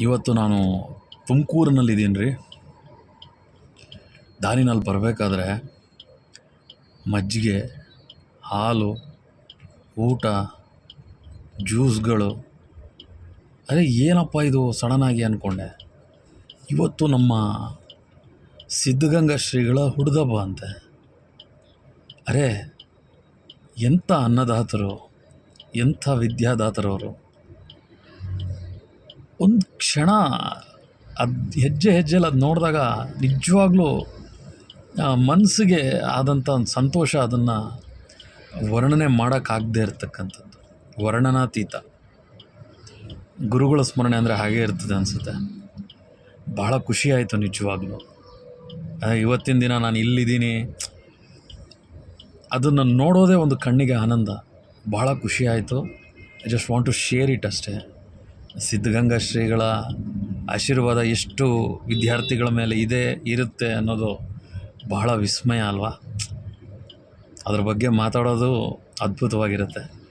ಇವತ್ತು ನಾನು ತುಮಕೂರಿನಲ್ಲಿದ್ದೀನಿ ರೀ. ದಾರಿನಲ್ಲಿ ಬರಬೇಕಾದ್ರೆ ಮಜ್ಜಿಗೆ, ಹಾಲು, ಊಟ, ಜ್ಯೂಸ್ಗಳು. ಅರೆ, ಏನಪ್ಪ ಇದು ಸಡನ್ನಾಗಿ ಅಂದ್ಕೊಂಡೆ ಇವತ್ತು ನಮ್ಮ ಸಿದ್ಧಗಂಗಾ ಶ್ರೀಗಳ ಹುಡ್ದಬ್ಬ ಅಂತೆ. ಅರೆ, ಎಂಥ ಅನ್ನದಾತರು, ಎಂಥ ವಿದ್ಯಾದಾತರವರು. ಒಂದು ಕ್ಷಣ ಅದು ಹೆಜ್ಜೆ ಹೆಜ್ಜೆಲಿ ಅದು ನೋಡಿದಾಗ ನಿಜವಾಗ್ಲೂ ಮನಸ್ಸಿಗೆ ಆದಂಥ ಒಂದು ಸಂತೋಷ ಅದನ್ನು ವರ್ಣನೆ ಮಾಡೋಕ್ಕಾಗದೇ ಇರತಕ್ಕಂಥದ್ದು. ವರ್ಣನಾತೀತ. ಗುರುಗಳ ಸ್ಮರಣೆ ಅಂದರೆ ಹಾಗೇ ಇರ್ತದೆ ಅನಿಸುತ್ತೆ. ಭಾಳ ಖುಷಿ ಆಯಿತು ನಿಜವಾಗ್ಲೂ. ಇವತ್ತಿನ ದಿನ ನಾನು ಇಲ್ಲಿದ್ದೀನಿ. ಅದನ್ನು ನೋಡೋದೇ ಒಂದು ಕಣ್ಣಿಗೆ ಆನಂದ. ಭಾಳ ಖುಷಿ ಆಯಿತು. I just want to share it ಅಷ್ಟೇ. ಸಿದ್ಧಗಂಗಾ ಶ್ರೀಗಳ ಆಶೀರ್ವಾದ ಎಷ್ಟು ವಿದ್ಯಾರ್ಥಿಗಳ ಮೇಲೆ ಇದೆ, ಇರುತ್ತೆ ಅನ್ನೋದು ಬಹಳ ವಿಸ್ಮಯ ಅಲ್ವಾ? ಅದ್ರ ಬಗ್ಗೆ ಮಾತಾಡೋದು ಅದ್ಭುತವಾಗಿರುತ್ತೆ.